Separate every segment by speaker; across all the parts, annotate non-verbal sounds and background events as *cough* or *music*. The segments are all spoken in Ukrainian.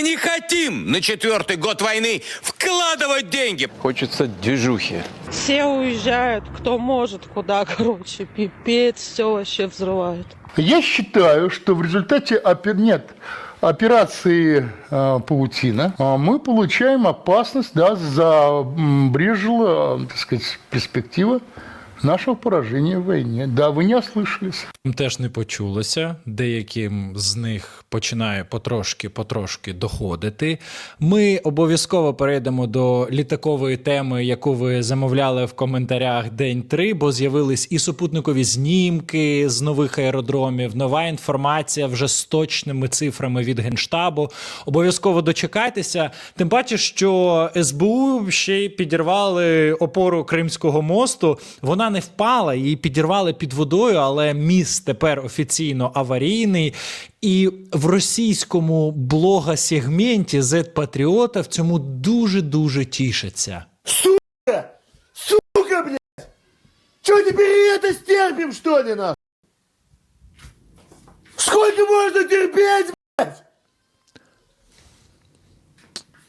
Speaker 1: Мы не хотим на четвертый год войны вкладывать деньги.
Speaker 2: Хочется движухи.
Speaker 3: Все уезжают, кто может, куда, короче, пипец, все вообще взрывают.
Speaker 4: Я считаю, что в результате опер... нет, операции э, «Паутина» э, мы получаем опасность, да, забрежила, э, так сказать, перспектива нашего поражения в войне. Да, вы не ослышались.
Speaker 5: Теж не почулося. Деяким з них починає потрошки-потрошки доходити. Ми обов'язково перейдемо до літакової теми, яку ви замовляли в коментарях день 3, бо з'явились і супутникові знімки з нових аеродромів, нова інформація вже з точними цифрами від генштабу. Обов'язково дочекайтеся. Тим паче, що СБУ ще й підірвали опору Кримського мосту. Вона не впала, її підірвали під водою, але міст тепер офіційно аварійний. І в російському блога-сегменті Z-Патріота в цьому дуже дуже тішаться.
Speaker 6: Сука, блядь! Че теперь и это стерпим, что ли, нахуй? Сколько можно терпеть, блядь?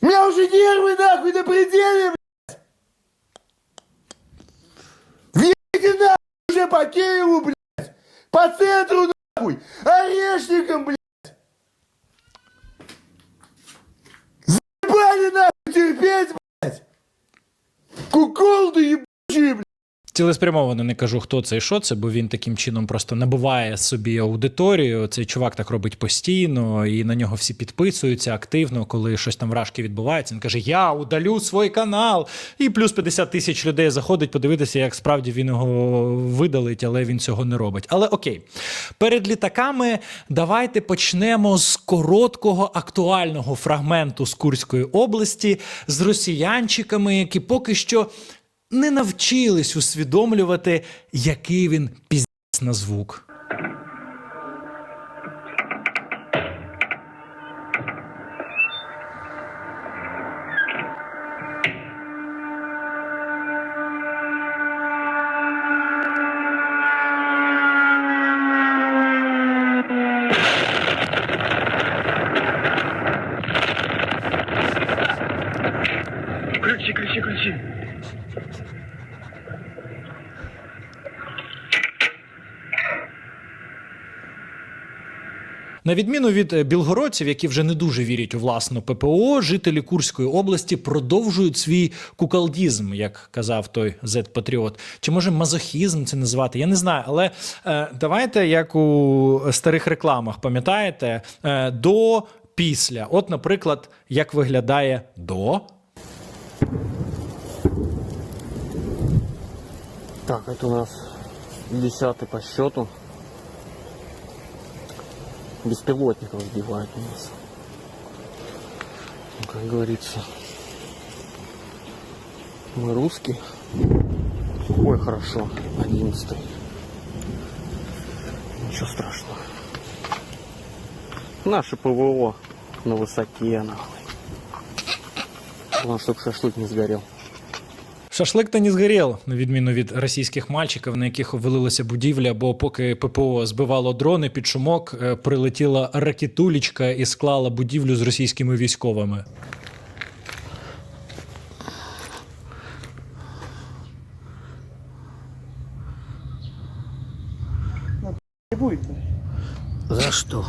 Speaker 6: У меня уже нервы, нахуй, на пределе, блядь! Блядь! По центру, нахуй! Орешником, блядь! Заебали, нахуй, терпеть, блядь! Куколды ебучие, блядь!
Speaker 5: Цілеспрямовано не кажу, хто це і що це, бо він таким чином просто набуває собі аудиторію. Цей чувак так робить постійно, і на нього всі підписуються активно, коли щось там вражки відбувається. Він каже: Я удалю свій канал. І плюс 50 тисяч людей заходить подивитися, як справді він його видалить, але він цього не робить. Але окей, перед літаками давайте почнемо з короткого актуального фрагменту з Курської області з росіянчиками, які поки що не навчились усвідомлювати, який він піздець на звук. На відміну від е, білгородців, які вже не дуже вірять у власну ППО, жителі Курської області продовжують свій кукалдізм, як казав той зет-патріот. Чи може мазохізм це назвати? Я не знаю. Але е, давайте, як у старих рекламах, пам'ятаєте, е, до після. От, наприклад, як виглядає до.
Speaker 2: Так, это у нас десятый по счету. Беспилотников сбивают у нас. Ну, как говорится, мы русские. Ой, хорошо, одиннадцатый. Ничего страшного. Наше ПВО на высоте, нахуй. Главное, чтобы шашлык не сгорел.
Speaker 5: Шашлик та не згорів, на відміну від російських мальчиків, на яких обвалилася будівля, бо поки ППО збивало дрони під шумок, е, прилетіла ракетулічка і склала будівлю з російськими військовими.
Speaker 2: За что?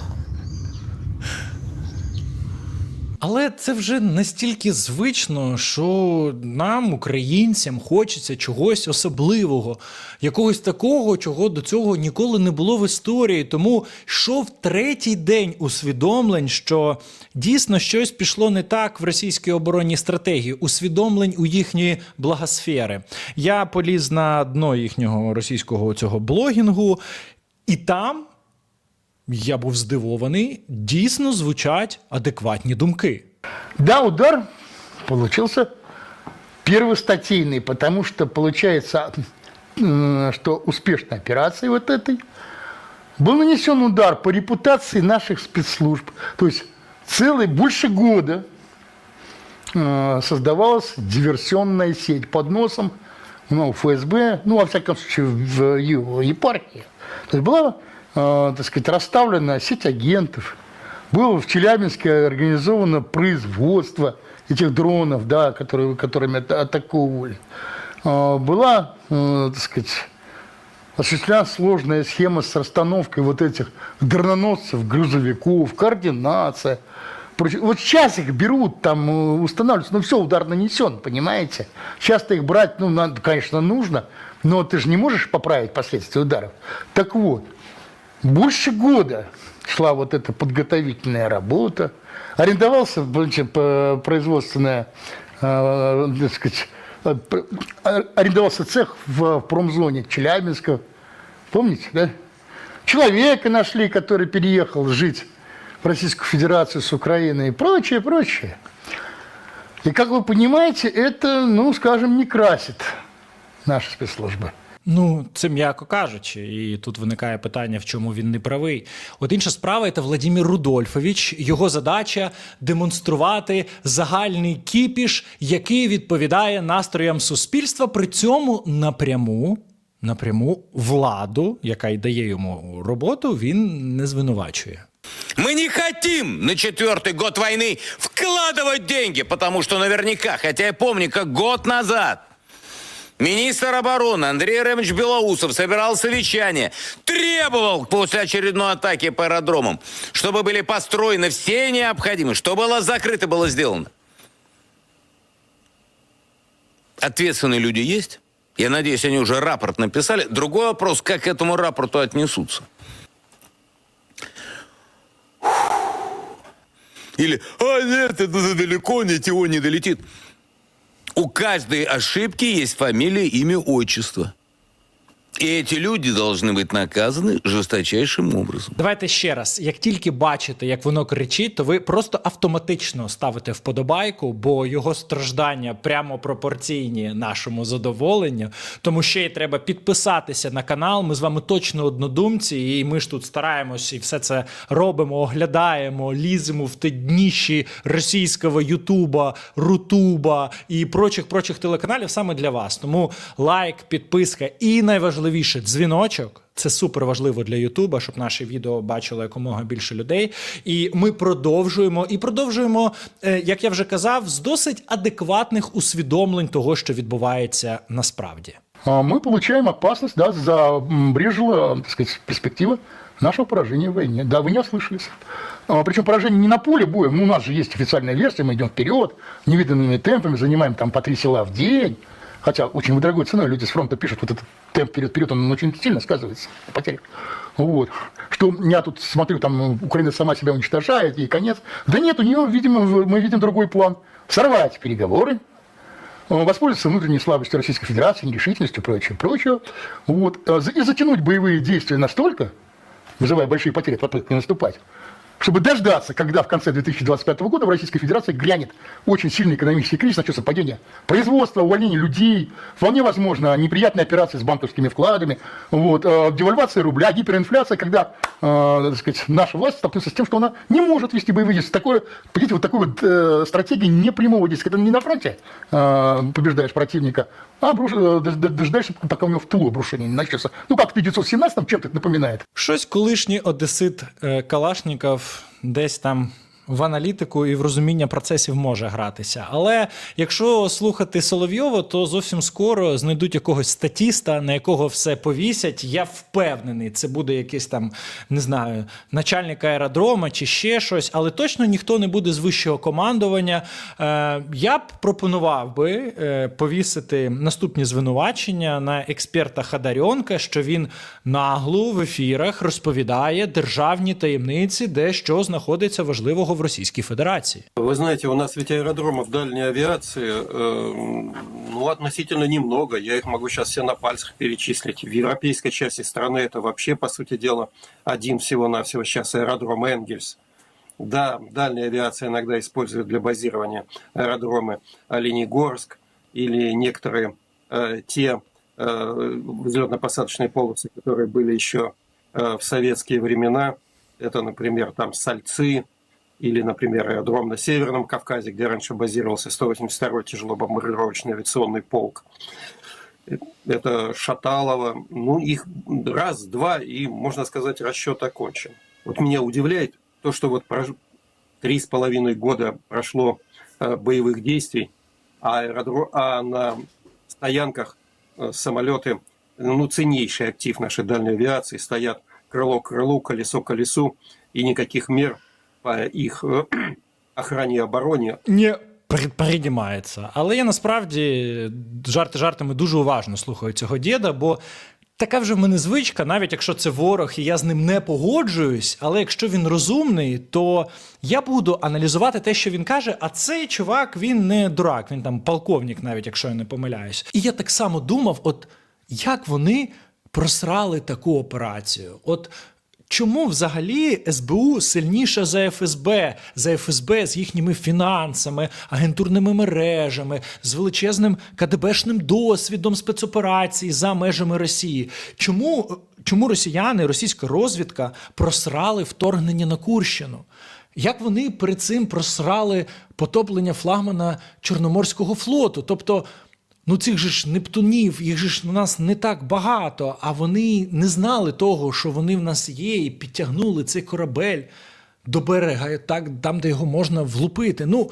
Speaker 5: Але це вже настільки звично, що нам, українцям, хочеться чогось особливого, якогось такого, чого до цього ніколи не було в історії. Тому йшов третій день усвідомлень, що дійсно щось пішло не так в російській оборонній стратегії, усвідомлень у їхньої благосфери. Я поліз на дно їхнього російського цього блогінгу, і там. Я був здивований, дійсно звучать адекватні думки.
Speaker 4: Да, удар получился первостатейный, потому что получается, что успешной операции вот этой был нанесен удар по репутации наших спецслужб. То есть целый больше года э, создавалась диверсионная сеть под носом ну, ФСБ, ну, во всяком случае, в его епархии. То есть была, так сказать, расставлена сеть агентов, было в Челябинске организовано производство этих дронов, да, которые, которыми ата- атаковывали. А, Была, э, так сказать, осуществлена сложная схема с расстановкой вот этих дрононосцев, грузовиков, координация. Вот сейчас их берут, там э, устанавливаются, ну все, удар нанесен, понимаете? Сейчас-то их брать, ну, надо, конечно, нужно, но ты же не можешь поправить последствия ударов. Так вот, больше года шла вот эта подготовительная работа, арендовался производственная, э, так сказать, п- а- арендовался цех в промзоне Челябинска, помните, да? Человека нашли, который переехал жить в Российскую Федерацию с Украины и прочее, прочее. И как вы понимаете, это, ну, скажем, не красит наши спецслужбы.
Speaker 5: Ну, це м'яко кажучи, і тут виникає питання, в чому він не правий. От інша справа це Владимир Рудольфович. Його задача демонструвати загальний кіпіш, який відповідає настроям суспільства. При цьому напряму, напряму владу, яка й дає йому роботу, він не звинувачує.
Speaker 1: Мы не хотим на четвертый год войны вкладывать деньги, потому что наверняка, хотя я помню, как год назад министр обороны Андрей Ремович Белоусов собирал совещание, требовал после очередной атаки по аэродромам, чтобы были построены все необходимые, что было закрыто, было сделано. Ответственные люди есть? Я надеюсь, они уже рапорт написали. Другой вопрос, как к этому рапорту отнесутся. Или, а нет, это далеко, ничего не долетит. У каждой ошибки есть фамилия, имя, отчество. И эти люди должны быть наказаны жесточайшим образом.
Speaker 5: Давайте ще раз. Як тільки бачите, як воно кричить, то ви просто автоматично ставите вподобайку, бо його страждання прямо пропорційні нашому задоволенню. Тому ще й треба підписатися на канал. Ми з вами точно однодумці, і ми ж тут стараємось і все це робимо, оглядаємо, ліземо в те дніші російського Ютуба, Рутуба і прочих прочих телеканалів саме для вас. Тому лайк, підписка і найважливіше дзвіночок. Це супер важливо для Ютуба, щоб наші відео бачило якомога більше людей. І ми продовжуємо і продовжуємо, е, як я вже казав, з досить адекватних усвідомлень того, що відбувається насправді.
Speaker 4: А мы получаем опасность, да, забрежила, так сказать, перспектива нашего поражения в войне. Да, вы не ослышались. А, Причем поражение не на поле боя, ну, у нас же есть официальная версия, мы идем вперед, невиданными темпами, занимаем там по три села в день. Хотя очень дорогой ценой люди с фронта пишут, вот этот темп вперед-вперед, он очень сильно сказывается на потерях. Вот. Что я тут смотрю, там Украина сама себя уничтожает, и конец. Да нет, у нее, видимо, мы видим другой план. Сорвать переговоры, э, воспользоваться внутренней слабостью Российской Федерации, нерешительностью прочее, прочее. Вот. за- И затянуть боевые действия настолько, вызывая большие потери от попытки наступать, чтобы дождаться, когда в конце 2025 года в Российской Федерации грянет очень сильный экономический кризис, начнется падение производства, увольнение людей, вполне возможно неприятные операции с банковскими вкладами, вот, э, девальвация рубля, гиперинфляция, когда э, так сказать, наша власть столкнется с тем, что она не может вести боевые действия. Такое, понимаете, вот такой вот э, стратегии непрямого действия, когда не на фронте побеждаешь противника, а обруш- э, дож- дож- дожидаешься, пока у него в тылу обрушение не начнется. Ну, как в 1917 чем-то это напоминает.
Speaker 5: Щось колишній одесит е, Калашніков десь там. в аналітику і в розуміння процесів може гратися. Але якщо слухати Соловйова, то зовсім скоро знайдуть якогось статіста, на якого все повісять. Я впевнений, це буде якийсь там, не знаю, начальник аеродрома чи ще щось, але точно ніхто не буде з вищого командування. Е, я б пропонував би е, повісити наступні звинувачення на експерта Хадарьонка, що він нагло в ефірах розповідає державні таємниці, де що знаходиться важливого в Російській Федерації.
Speaker 7: Вы знаете, у нас ведь аэродромов дальней авиации э, ну, относительно немного. Я их могу сейчас все на пальцах перечислить. В европейской части страны это вообще, по сути дела, один всего-навсего сейчас аэродром Энгельс. Да, дальняя авиация иногда использует для базирования аэродромы Оленегорск или некоторые э, те э, взлетно-посадочные полосы, которые были еще э, в советские времена. Это, например, там Сальцы, или, например, аэродром на Северном Кавказе, где раньше базировался 182-й тяжелобомбардировочный авиационный полк. Это Шаталово. Ну, их раз, два, и, можно сказать, расчет окончен. Вот меня удивляет то, что вот три с половиной года прошло э, боевых действий, а, аэродро- а на стоянках э, самолеты, ну, ценнейший актив нашей дальней авиации, стоят крыло к крылу, колесо к колесу, и никаких мер их э, *clears throat* охране и
Speaker 5: не при- Але я насправді жарти жартами дуже уважно слухаю цього діда, бо така вже в мене звичка, навіть якщо це ворог і я з ним не погоджуюсь, але якщо він розумний, то я буду аналізувати те, що він каже. А цей чувак він не дурак, він там полковник, навіть якщо я не помиляюсь. І я так само думав: от як вони просрали таку операцію? От Чому взагалі СБУ сильніша за ФСБ, за ФСБ з їхніми фінансами, агентурними мережами, з величезним КДБшним досвідом спецоперацій за межами Росії? Чому, чому росіяни, російська розвідка просрали вторгнення на Курщину? Як вони перед цим просрали потоплення флагмана Чорноморського флоту? Тобто, Ну, цих же ж Нептунів, їх же ж у нас не так багато, а вони не знали того, що вони в нас є, і підтягнули цей корабель до берега, так, там, де його можна влупити. Ну,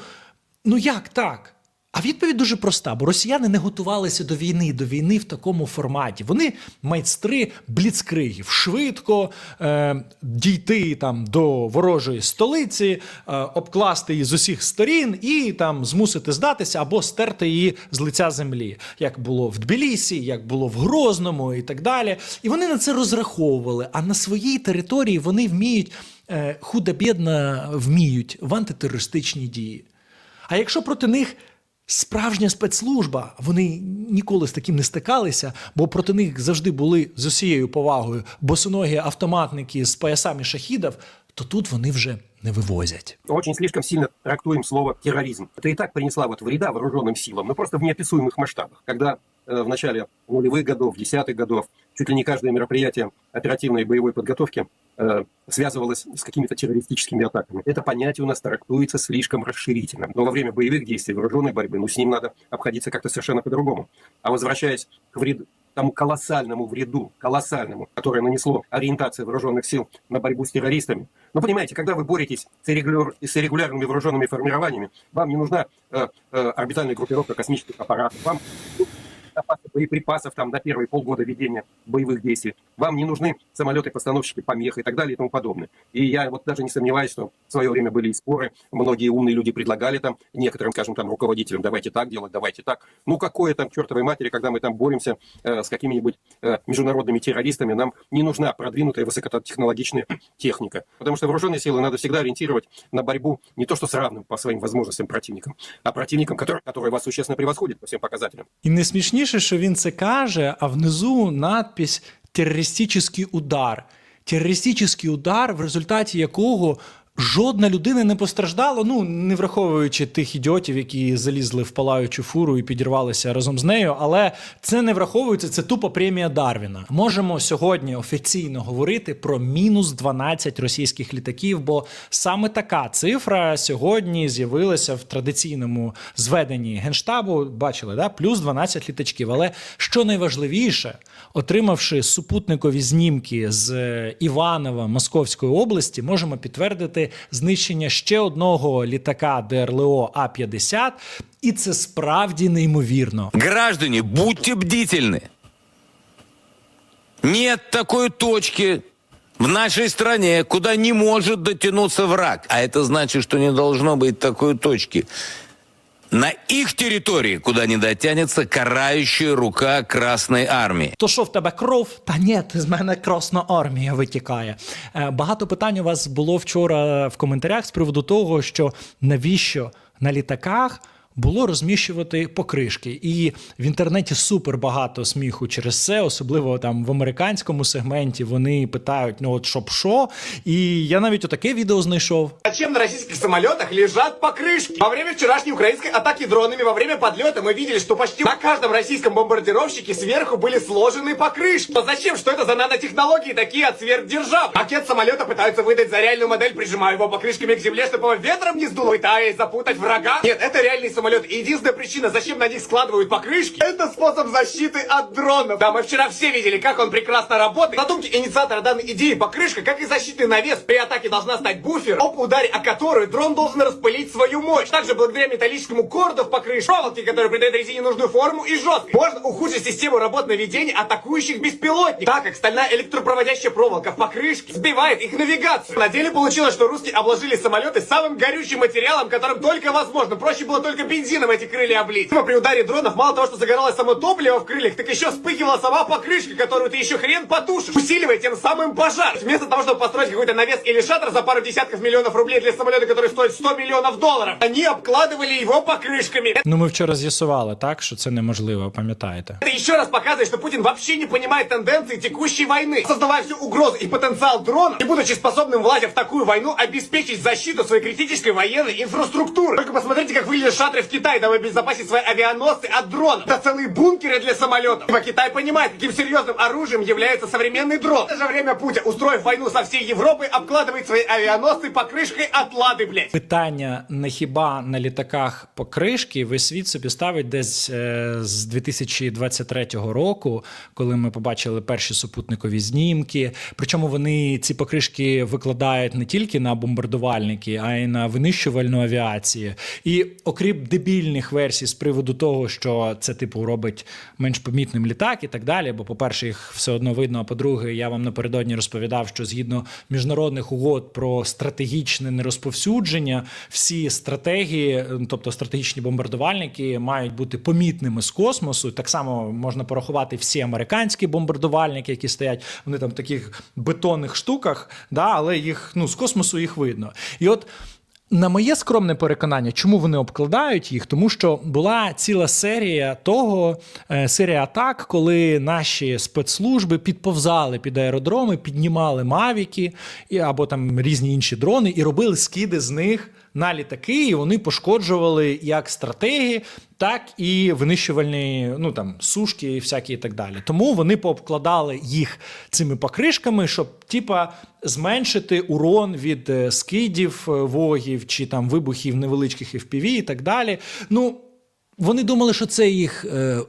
Speaker 5: ну як так? А відповідь дуже проста, бо росіяни не готувалися до війни, до війни в такому форматі. Вони майстри бліцкригів, швидко е, дійти там до ворожої столиці, е, обкласти її з усіх сторін і там змусити здатися або стерти її з лиця землі, як було в Тбілісі, як було в Грозному і так далі. І вони на це розраховували. А на своїй території вони вміють е, худо-бідно вміють в антитерористичні дії. А якщо проти них справжня спецслужба, вони ніколи з таким не стикалися, бо проти них завжди були з усією повагою босоногі автоматники з поясами шахідів, то тут вони вже не вивозять.
Speaker 7: очень слишком сильно трактуем слово терроризм. Это и так принесла вот вреда вооруженным силам, но просто в неописуемых масштабах. Когда э, в начале нулевых годов, десятых годов, чуть ли не каждое мероприятие оперативной и боевой подготовки э, связывалось с какими-то террористическими атаками. Это понятие у нас трактуется слишком расширительно. Но во время боевых действий, вооруженной борьбы, ну, с ним надо обходиться как-то совершенно по-другому. А возвращаясь к вреду, тому колоссальному вреду, колоссальному, которое нанесло ориентация вооруженных сил на борьбу с террористами. Ну, понимаете, когда вы боретесь с, иррегуляр- с иррегулярными вооруженными формированиями, вам не нужна э, э, орбитальная группировка космических аппаратов, вам запасы боеприпасов там на первые полгода ведения боевых действий. Вам не нужны самолеты-постановщики, помех и так далее и тому подобное. И я вот даже не сомневаюсь, что в свое время были и споры, многие умные люди предлагали там некоторым, скажем, там руководителям, давайте так делать, давайте так. Ну какое там чертовой матери, когда мы там боремся э, с какими-нибудь э, международными террористами, нам не нужна продвинутая высокотехнологичная *clears throat* техника. Потому что вооруженные силы надо всегда ориентировать на борьбу не то что с равным по своим возможностям противником, а противником, который, который вас существенно превосходит по всем показателям.
Speaker 5: І не смішніше, що він це каже, а внизу надпись терористичний удар. Терористичний удар, в результаті якого жодна людина не постраждала, ну не враховуючи тих ідіотів, які залізли в палаючу фуру і підірвалися разом з нею. Але це не враховується, це тупо премія Дарвіна. Можемо сьогодні офіційно говорити про мінус 12 російських літаків, бо саме така цифра сьогодні з'явилася в традиційному зведенні генштабу. Бачили, да? плюс 12 літачків. Але що найважливіше, отримавши супутникові знімки з е, Іванова Московської області, можемо підтвердити знищення ще одного літака ДРЛО А-50, і це справді неймовірно.
Speaker 1: Граждане, будьте бдительны. Нет такой точки в нашей стране, куда не может дотянуться враг. А это значит, что не должно быть такой точки на их территории, куда не дотянется карающая рука Красной Армии.
Speaker 5: То що в тебе кров? Та ні, з мене красна армія витікає. Е, Багато питань у вас було вчора в коментарях з приводу того, що навіщо на літаках Було розміщувати покришки, і в інтернеті супер багато сміху через це, особливо там в американському сегменті. Вони питають: ну от щоб що? І я навіть отаке відео знайшов.
Speaker 8: Зачем на российских самолетах лежат покрышки? Во время вчерашней украинской атаки дронами, во время подлета мы видели, что почти на каждом российском бомбардировщике сверху были сложены покрышки. Но зачем? Что это за нанотехнологии такие от сверхдержав? Макет самолета пытаются выдать за реальную модель, прижимая его покрышками к земле, чтобы его ветром не сдуло, пытаясь запутать врага. Нет, это реальный самолет Самолеты. И единственная причина, зачем на них складывают покрышки, это способ защиты от дронов. Да, мы вчера все видели, как он прекрасно работает. Задумки инициатора данной идеи покрышка, как и защитный навес, при атаке должна стать буфером, об ударе о которую дрон должен распылить свою мощь. Также благодаря металлическому корду в покрышке, проволоке, который придает резине нужную форму и жесткость, можно ухудшить систему работы наведения атакующих беспилотников, так как стальная электропроводящая проволока в покрышке сбивает их навигацию. На деле получилось, что русские обложили самолеты самым горючим материалом, которым только возможно. Проще было только бензином эти крылья облить. При ударе дронов мало того, что загоралось само топливо в крыльях, так еще вспыхивала сама покрышка, которую ты еще хрен потушишь, усиливая тем самым пожар. Вместо того, чтобы построить какой-то навес или шаттер за пару десятков миллионов рублей для самолета, который стоит 100 миллионов долларов, они обкладывали его покрышками.
Speaker 5: Ну, ми вчора з'ясували, так, що це неможливо, пам'ятаєте.
Speaker 8: Это еще раз показывает, что Путин вообще не понимает тенденции текущей войны. Создавая всю угрозу и потенциал дронов, и будучи способным, владя в такую войну, обеспечить защиту своей критической военной инфраструктуры. Только посмотрите, как выглядят шаттры в Китае, дабы обезопасить свои авианосцы от дронов. Это целые бункеры для самолетов. Ибо Китай понимает, каким серьезным оружием является современный дрон. В это же время Путин, устроив войну со всей Европой, обкладывает свои авианосцы покрышкой от лады, блядь.
Speaker 5: Питання не хіба на літаках покришки весь світ собі ставить десь е, з 2023 року, коли ми побачили перші супутникові знімки. Причому вони ці покришки викладають не тільки на бомбардувальники, а й на винищувальну авіацію. І окрім дебільних версій з приводу того, що це типу робить менш помітним літак і так далі. Бо, по-перше, їх все одно видно. А по-друге, я вам напередодні розповідав, що згідно міжнародних угод про стратегічне нерозповсюдження, всі стратегії, тобто стратегічні бомбардувальники, мають бути помітними з космосу. Так само можна порахувати всі американські бомбардувальники, які стоять. Вони там в таких бетонних штуках, да, але їх ну з космосу їх видно. І от. На моє скромне переконання, чому вони обкладають їх? Тому що була ціла серія того, е, серія атак, коли наші спецслужби підповзали під аеродроми, піднімали мавіки або там різні інші дрони і робили скиди з них на літаки, і вони пошкоджували як стратегії, так і винищувальні ну там сушки і всякі і так далі. Тому вони пообкладали їх цими покришками, щоб типа зменшити урон від е, скидів е, вогів чи там вибухів невеличких FPV і так далі. Ну вони думали, що це їх. е,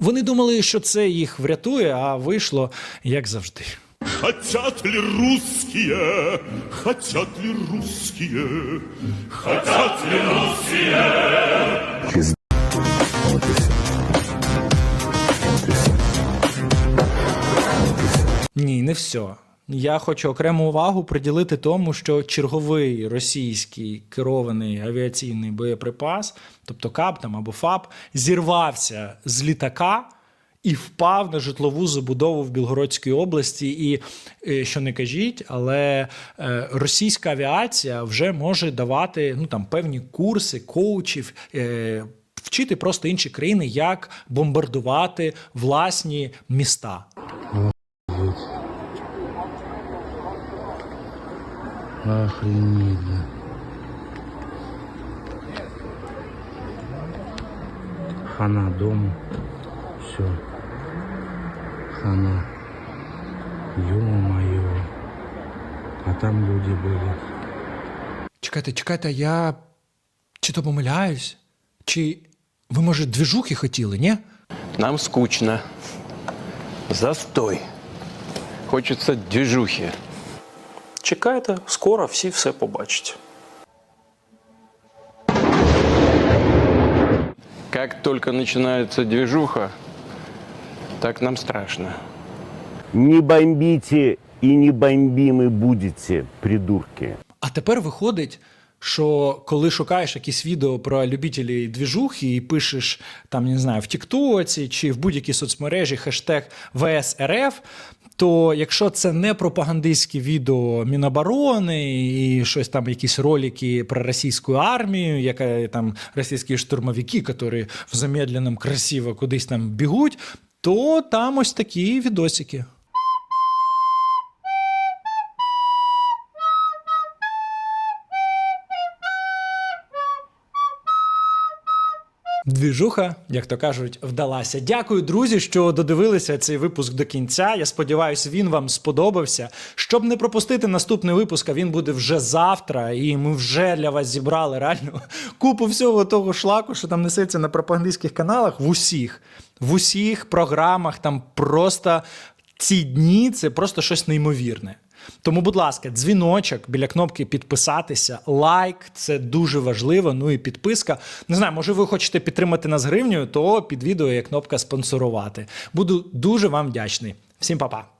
Speaker 5: Вони думали, що це їх врятує, а вийшло як завжди.
Speaker 9: Хотят ли русские, хотят ли русские, хотят ли русские?
Speaker 5: Ні, не все. Я хочу окрему увагу приділити тому, що черговий російський керований авіаційний боєприпас, тобто КАП там або ФАП, зірвався з літака і впав на житлову забудову в Білгородській області. І е, що не кажіть, але е, російська авіація вже може давати ну там певні курси коучів. е, Вчити просто інші країни, як бомбардувати власні міста.
Speaker 4: Охренеть. Хана дому. Все. Хана. Ё-моё. А там люди были.
Speaker 5: Чекайте, чекайте, я чи то помиляюсь? Чи ви, може, двіжухи хотіли, ні?
Speaker 10: Нам скучно. Застой. Хочеться движухи.
Speaker 2: Чекайте, скоро всі все побачать.
Speaker 10: Как только начинается движуха, так нам страшно.
Speaker 11: Не бомбите и не бомбимы будете, придурки.
Speaker 5: А тепер виходить, що коли шукаєш якісь відео про любителі двіжухи і пишеш там, не знаю, в Тіктоці чи в будь-якій соцмережі хештег ВСРФ, то якщо це не пропагандистські відео Міноборони і щось там, якісь ролики про російську армію, яка там російські штурмовики, які в замедленому красиво кудись там бігуть, то там ось такі відосики. Двіжуха, як то кажуть, вдалася. Дякую, друзі, що додивилися цей випуск до кінця. Я сподіваюся, він вам сподобався. Щоб не пропустити наступний випуск, а він буде вже завтра, і ми вже для вас зібрали реально *laughs* купу всього того шлаку, що там несеться на пропагандистських каналах в усіх, в усіх програмах. Там просто ці дні це просто щось неймовірне. Тому, будь ласка, дзвіночок біля кнопки підписатися, лайк це дуже важливо. Ну і підписка. Не знаю, може ви хочете підтримати нас гривнею, то під відео є кнопка спонсорувати. Буду дуже вам вдячний. Всім па-па.